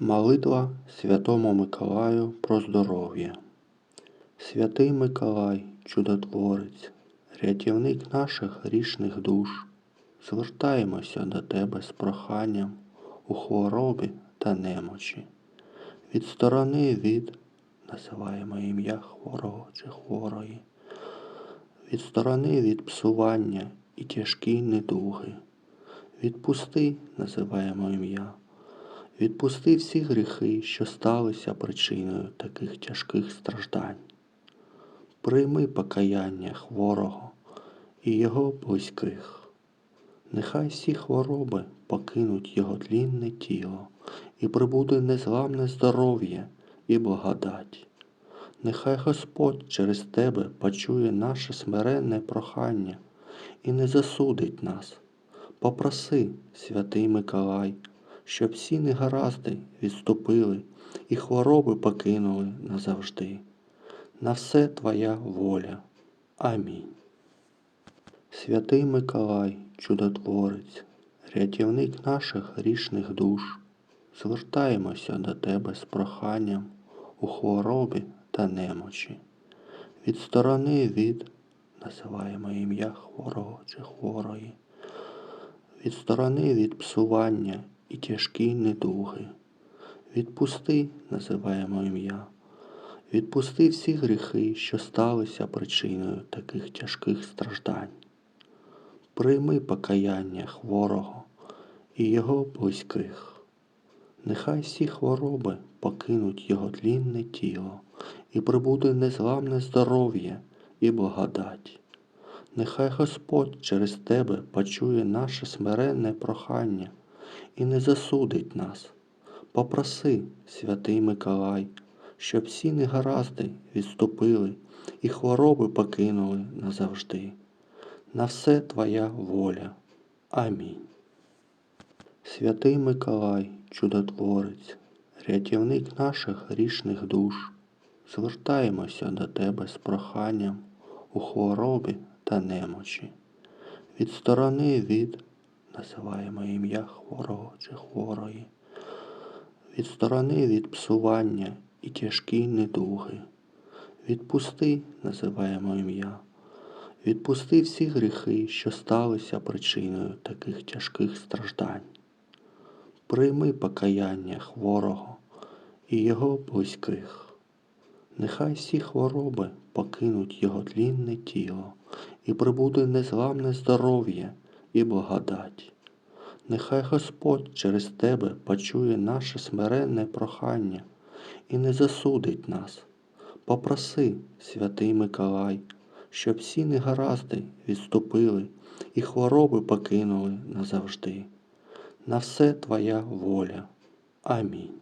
Молитва Святому Миколаю про здоров'я. Святий Миколай, чудотворець, рятівник наших грішних душ, звертаємося до Тебе з проханням у хворобі та немочі. Відсторони від, називаємо ім'я хворого чи хворої, відсторони від псування і тяжкі недуги. Відпусти, називаємо ім'я. Відпусти всі гріхи, що сталися причиною таких тяжких страждань. Прийми покаяння хворого і його близьких. Нехай всі хвороби покинуть його тлінне тіло і прибуде незламне здоров'я і благодать. Нехай Господь через тебе почує наше смиренне прохання і не засудить нас. Попроси, святий Миколай щоб всі негаразди відступили і хвороби покинули назавжди. На все Твоя воля. Амінь. Святий Миколай, чудотворець, рятівник наших грішних душ, звертаємося до Тебе з проханням у хворобі та немочі. Відсторони від, називаємо ім'я хворого чи хворої, відсторони від псування і тяжкі недуги. Відпусти, називаємо ім'я. Відпусти всі гріхи, що сталися причиною таких тяжких страждань. Прийми покаяння хворого і його близьких. Нехай всі хвороби покинуть його тлінне тіло і прибуде незламне здоров'я і благодать. Нехай Господь через тебе почує наше смиренне прохання і не засудить нас. Попроси, святий Миколай, щоб всі негаразди відступили і хвороби покинули назавжди. На все Твоя воля. Амінь. Святий Миколай, чудотворець, рятівник наших грішних душ, звертаємося до Тебе з проханням у хворобі та немочі. Відсторони від називаємо ім'я хворого чи хворої, відсторони від псування і тяжкі недуги. Відпусти, називаємо ім'я. Відпусти всі гріхи, що сталися причиною таких тяжких страждань. Прийми покаяння хворого і його близьких. Нехай всі хвороби покинуть його тлінне тіло і прибуде незламне здоров'я і благодать. Нехай Господь через тебе почує наше смиренне прохання і не засудить нас. Попроси, святий Миколай, щоб всі негаразди відступили і хвороби покинули назавжди. На все Твоя воля. Амінь.